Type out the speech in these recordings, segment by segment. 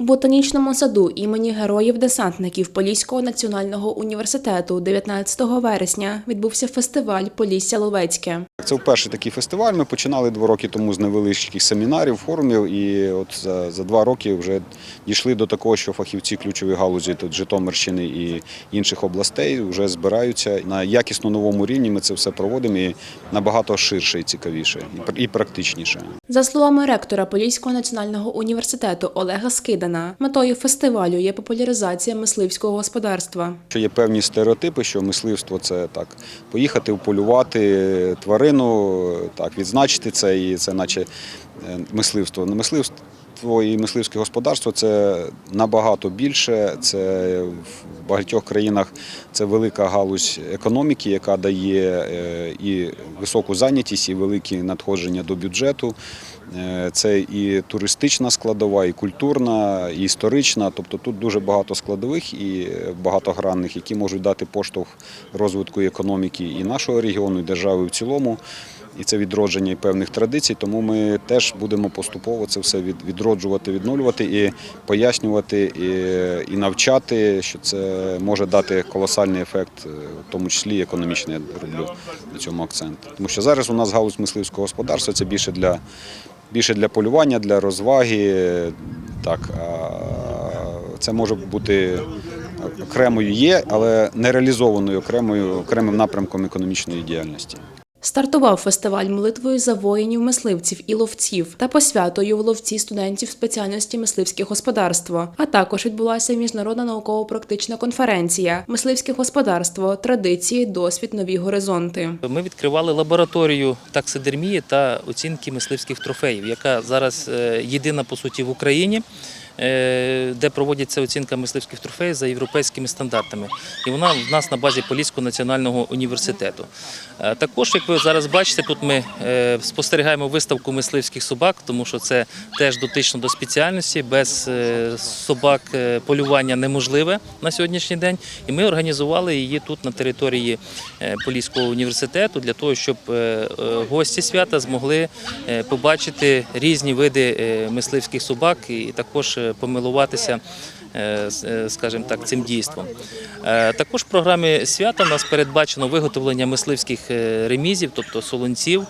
У ботанічному саду імені героїв-десантників Поліського національного університету 19 вересня відбувся фестиваль Полісся Ловецьке. Це вперше такий фестиваль. Ми починали два роки тому з невеличких семінарів, форумів, і от за, за два роки вже дійшли до такого, що фахівці ключової галузі тут Житомирщини і інших областей вже збираються на якісно новому рівні. Ми це все проводимо і набагато ширше і цікавіше, і пр- і практичніше. За словами ректора Поліського національного університету Олега Скидана, метою фестивалю є популяризація мисливського господарства. Що є певні стереотипи, що мисливство це так поїхати вполювати тварину, так відзначити це, і це наче на мисливство. Не і мисливське господарство це набагато більше. Це в багатьох країнах це велика галузь економіки, яка дає е, і високу зайнятість, і великі надходження до бюджету. Е, Це і туристична складова, і культурна, і історична. Тобто тут дуже багато складових і багатогранних, які можуть дати поштовх розвитку економіки і нашого регіону, і держави в цілому. І це відродження і певних традицій. Тому ми теж будемо поступово це все відроджувати, відновлювати і пояснювати, і, і навчати, що це може дати колосальний ефект, е, в тому числі економічний. Я роблю на цьому акцент. Тому що зараз у нас галузь мисливського господарства це більше для більше для полювання, для розваги. Так, а це може бути окремою є, але не реалізованою окремою окремим напрямком економічної діяльності. Стартував фестиваль молитвою за воїнів, мисливців і ловців та посвятою в ловці студентів спеціальності мисливське господарство. А також відбулася міжнародна науково-практична конференція Мисливське господарство, традиції, досвід, нові горизонти. Ми відкривали лабораторію таксидермії та оцінки мисливських трофеїв, яка зараз е, єдина по суті в Україні. Е, Де проводиться оцінка мисливських трофеїв за європейськими стандартами, і вона в нас на базі Поліського національного університету. Е, Також, як ви зараз бачите, тут ми е, спостерігаємо виставку мисливських собак, тому що це теж дотично до спеціальності. Без собак полювання неможливе на сьогоднішній день. І ми організували її тут на території Поліського університету для того, щоб гості свята змогли побачити різні види мисливських собак і також помилуватися. е, е, Скажімо так, цим дійством. Е, Також в програмі свята у нас передбачено виготовлення мисливських ремізів, тобто солонців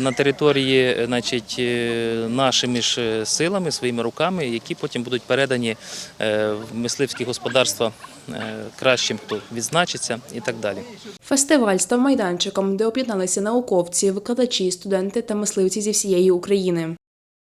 на території значить, нашими ж силами, своїми руками, які потім будуть передані в мисливські господарства кращим, хто відзначиться і так далі. Фестиваль став майданчиком, де об'єдналися науковці, викладачі, студенти та мисливці зі всієї України.